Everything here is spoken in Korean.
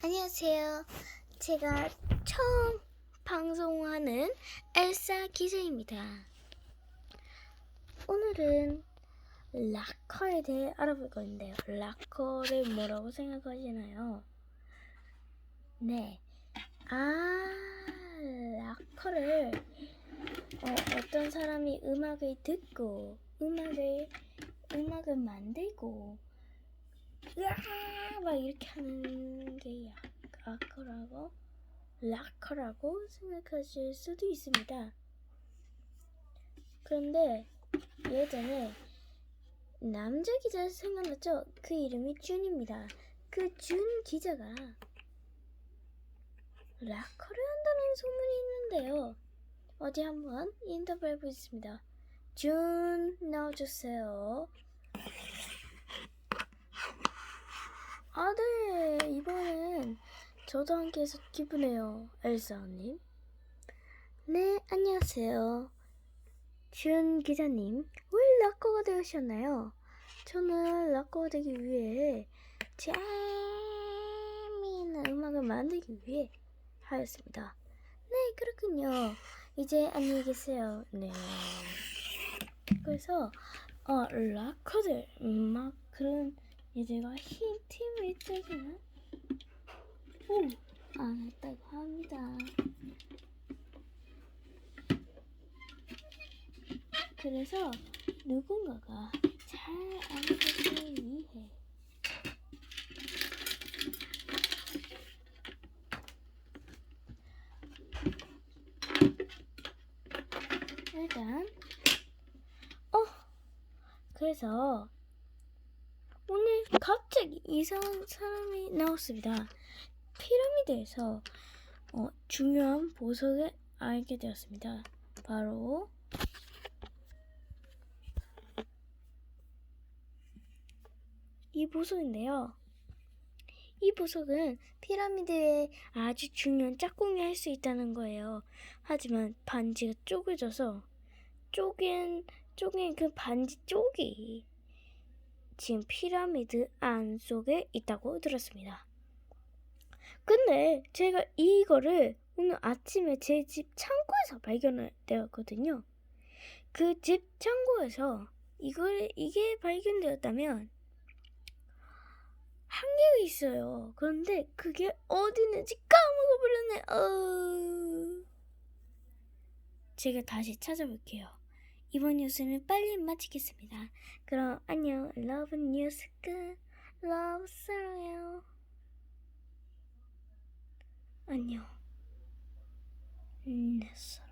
안녕하세요. 제가 처음 방송하는 엘사 기자입니다. 오늘은 락커에 대해 알아볼 건데요. 락커를 뭐라고 생각하시나요? 네. 아, 락커를 어, 어떤 사람이 음악을 듣고 음악을 음악을 만들고 으아 막 이렇게 하는 게 락- 락커라고 락커라고 생각하실 수도 있습니다. 그런데 예전에 남자 기자 생각났죠? 그 이름이 준입니다. 그 준 기자가 락커를 한다는 소문이 있는데요. 어디 한번 인터뷰 해 보겠습니다. 준 나와주세요. 아, 네. 저도 함께 해서 기쁘네요. 엘사님. 네, 안녕하세요. 준 기자님, 왜 락커가 되셨나요? 저는 락커가 되기 위해 재미있는 음악을 만들기 위해 하였습니다. 네, 그렇군요. 이제 안녕히 계세요. 네. 그래서, 어, 락커들, 막 그런 얘들과 흰 팀을 짜지만 오! 안 했다고 합니다. 그래서 누군가가 잘 알아보기 위해 일단 어 그래서 오늘 갑자기 이상한 사람이 나왔습니다. 피라미드에서 어, 중요한 보석을 알게 되었습니다. 바로 이 보석인데요. 이 보석은 피라미드에 아주 중요한 짝꿍이 할 수 있다는 거예요. 하지만 반지가 쪼개져서 쪼갠 쪼갠 그 반지 쪽이 지금 피라미드 안 속에 있다고 들었습니다. 근데 제가 이거를 오늘 아침에 제 집 창고에서 발견을 되었거든요. 그 집 창고에서 이걸 이게 발견되었다면 한 개가 있어요. 그런데 그게 어디 있는지 까먹어버렸네. 어... 제가 다시 찾아볼게요. 이번 뉴스는 빨리 마치겠습니다. 그럼 안녕. 러브 뉴스 끝. 러브 사랑해요. 안녕. 내 사랑.